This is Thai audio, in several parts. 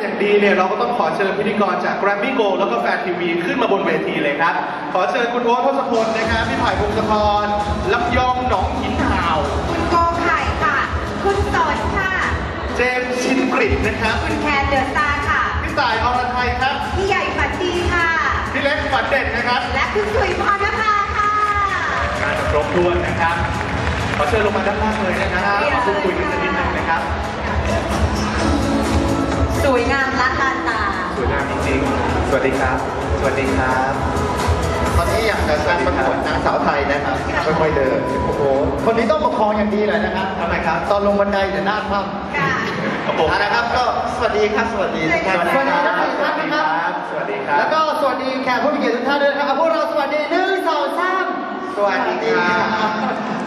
เป็นอย่างดีเนี่ยเราก็ต้องขอเชิญพิธีกรจาก Grammy Go แล้วก็แฟนทีวีขึ้นมาบนเวทีเลยครับ ขอเชิญคุณโอ๊ตทศพลนะครับพี่ไผ่พงศธรลำยองหนองหินห่าว คุณโกไข่ค่ะ คุณสนค่ะ เจมส์ชินกริดนะครับคุณแคนเดอะสตาร์ค่ะ พี่สายอรไทยครับ พี่ใหญ่ฝันดีค่ะ พี่เล็กฝันเด่นนะครับและคุณสุยพรณภาค่ะการครบถ้วนนะครับ ขอเชิญลงมาด้านล่างเลยนะครับขอพูดคุยกันสักนิดหนึงนะครับส วยงามละลานตา สวยงามจริงๆ สวัสดีครับ สวัสดีครับตอนนี้อยากจะการประกวดนางสาวไทยนะครับค่อยๆเดิน โอ้โห คนนี้ต้องประคองอย่างดีเลยนะครับทำไมครับ ตอนลงบันไดเดี๋ยวหน้าคว่ำค่ะครับผมเอาละครับ ก็สวัสดีครับ สวัสดีทุกท่านสวัสดีครับสวัสดีครับ สวัสดีครับ แล้วก็สวัสดีแขกผู้มีเกียรติทุกท่านด้วยนะครับเอาพวกเราสวัสดีหนึ่งสองสามสวัสดีครับ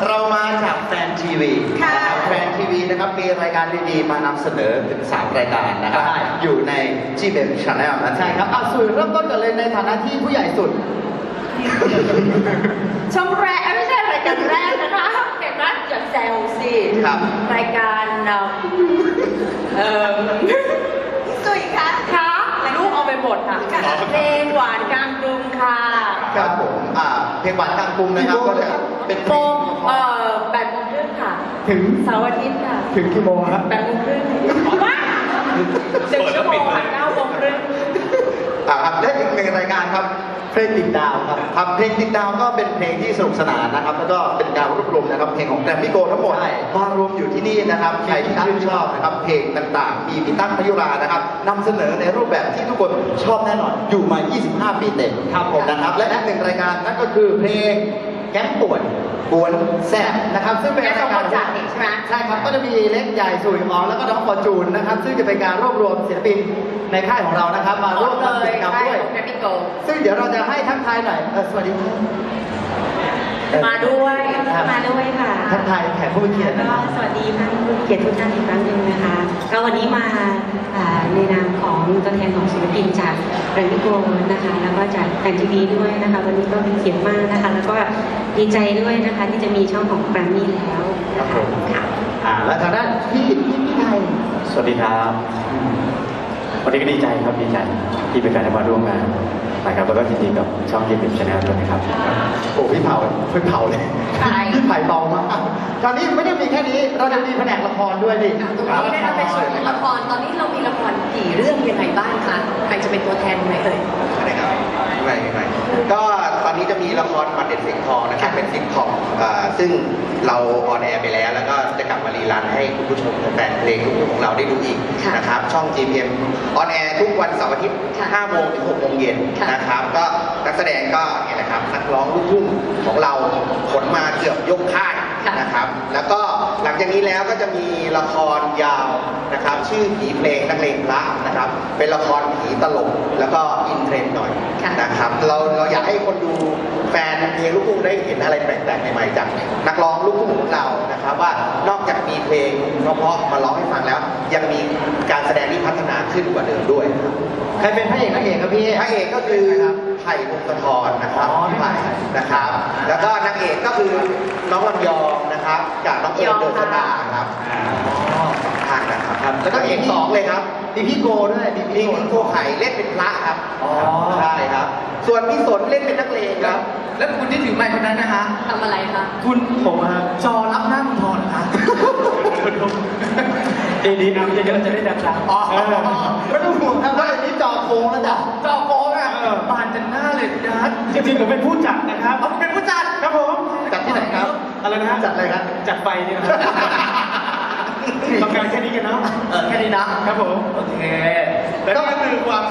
เรามาจากแฟนทีวีค่ะนะครับแฟนทีวีนะครับมีรายการดีๆมานำเสนอถึงสามรายการนะครับอยู่ใน g m Channel นะใช่ครับเอาสุยเริ่มต้นกันเลยในฐานะที่ผู้ใหญ่สุดช่องแรกเอ้ยไม่ใช่รายการแรกนะคะเห็นไหมอย่าแซวสิครับ รายการเอ่อเอ่อพี่สุยคะคะลูกเอาไปหมดค่ะค่ะเพลงหวานกลางกรุงค่ะ ครับผมอ่าเพลงหวานกลางกรุงนะครับก็จะ เป็นเพโมลงงเอ่อแปดโมงครึ่งค่ะถึงเสาร์อาทิตย์ค่ะถึงกี่โมงครับแปดโมงครึ่งว้าหนึ่งชั่วโมงค่ะเก้าโมงครึ่งอ่าครับและอีกหนึ่งรายการครับเพลงติดดาวครับครับเพลงติดดาวก็เป็นเพลงที่สนุกสนานนะครับ แล้วก็เป็นการรวบรวมนะครับเพลงของแกรมมี่โกทั้งหมดมารวมอยู่ที่นี่นะครับใครที่ชื่นชอบนะครับเพลงต่างๆ มีพี่ตั้งพยุรานะครับนำเสนอในรูปแบบที่ทุกคนชอบแน่นอนอยู่มา 25 ปีเต็มครับผมนะครับ และอีกหนึ่งรายการนั่นก็คือเพลง แก๊งป่วนกวนแซ่บนะครับ ซึ่งเป็นรายการแก๊งสองคนจัดนี่ใช่ไหมใช่ครับก็จะมีเล็กใหญ่สุยอ๋องแล้วก็น้องฟอร์จูนนะครับ ซึ่งจะเป็นการรวบรวมศิลปินในค่ายของเรานะครับ มาร่วมทำกิจกรรมด้วยแกรมมี่โกซึ่งเดี๋ยวเราจะให้ทักทายหน่อยเออสวัสดีครับเอ่อ มาด้วยครับมาด้วยค่ะทักทายแขกผู้มีเกียรติก็นะครับสวัสดีท่านผู้มีเกียรติทุกท่านอีกครั้งหนึ่งนะคะก็วันนี้มาอ่าในนามของตัวแทนของศิลปินจากแรนด์โกนะคะ แล้วก็จากแฟนทีวีด้วยนะคะ วันนี้ก็เป็นเกียรติมากนะคะ แล้วก็ดีใจด้วยนะคะที่จะมีช่องของแกรมมี่แล้วครับผมค่ะอ่าแล้วทางด้านพี่พี่พี่ไทยสวัสดีครับ วันนี้ก็ดีใจครับดีใจที่เป็นการได้มาร่วมงาน นะครับแล้วก็ยินดีกับช่องยิมบิชแนลด้วยนะครับโอ้พี่เผาพี่เผาเลยใช่ พี่ไผ่เบามากคราวนี้ไม่ได้มีแค่นี้ เราจะมีแผนกละครด้วยนี่ตรงนี้นะคะเป็นส่วนของละคร ตอนนี้เรามีละครกี่เรื่องยังไงบ้างคะ ใครจะเป็นตัวแทนไหนเอ่ยนะครับไม่ไม่ไม่ก็ตอนนี้จะมีละครมันเด็ดเสียงทองนะครับเป็นซิทคอมอ่าซึ่งเราออนแอร์ไปแล้ว แล้วก็จะกลับมารีรันให้คุณผู้ชมแฟนเพลงทุกๆของเราได้ดูอีก ค่ะนะครับ ช่อง GPM ออนแอร์ทุกวันเสาร์อาทิตย์ค่ะ5โมงถึง6โมงเย็นค่ะนะครับ ก็นักแสดงก็เนี่ยนะครับนักร้องลูกทุ่งของเราขนมาเกือบยกค่ายค่ะนะครับ แล้วก็หลังจากนี้แล้วก็จะมีละครยาวนะครับ ชื่อผีเพลงนักเลงพระนะครับ เป็นละครผีตลกแล้วก็อินเทรนด์หน่อยค่ะ นะครับ เราเราอยากให้คนดูแฟนเพลงลูกทุ่งได้เห็นอะไรแปลกๆใหม่ๆจากนักร้องลูกทุ่งของเรา นะครับว่านอกจากมีเพลงเพราะๆมาร้องให้ฟังแล้ว ยังมีการแสดงที่พัฒนาขึ้นกว่าเดิมด้วยครับใครเป็นพระเอกนางเอกครับพี่พระเอกก็คือไผ่พงศธรนะครับอ๋อพี่ไผ่นะครับ แล้วก็นางเอกก็คือน้องลำยองนะครับ จากน้องเอิญเดินสตาร์ครับทางนะครับครับแล้แล้ววก็ก็อีเอกกสสอองงเลยครับมีพี่โกด้วยมีมีพี่โกพี่โกไข่เล่นเป็นพระครับอ๋อใช่ครับ ส่วนพี่สนเล่นเป็นนักเลงครับ แล้วคุณที่ถือไมค์คนนั้นนะฮะทำอะไรคะ คุณผมฮะจอรับหน้าคุณพรนะดีดีนะเยอะๆจะได้ดังๆอ๋อเออ ไม่ต้องห่วงครับว่าอันนี้จอโค้งแล้วจ้ะจอโกงอะบานจันหน้าเลยนะฮะจริงๆผมเป็นผู้จัดนะครับ เอาเป็นผู้จัด ครับผมจัดที่ไหนครับอะไรนะฮะจัดอะไรครับจัดไฟเนี่ยนะครับต้องการแค่นี้กันเนาะเออแค่นี้นะครับผม โอเค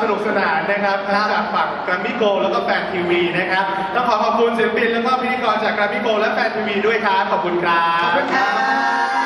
สนุกสนานนะครับทั้งจากฝั่ง Grammy Go แล้วก็แฟนทีวีนะครับต้องขอขอบคุณศิลปินแล้วก็พิธีกรจาก Grammy Go และแฟนทีวีด้วยครับขอบคุณครับขอบคุณครับ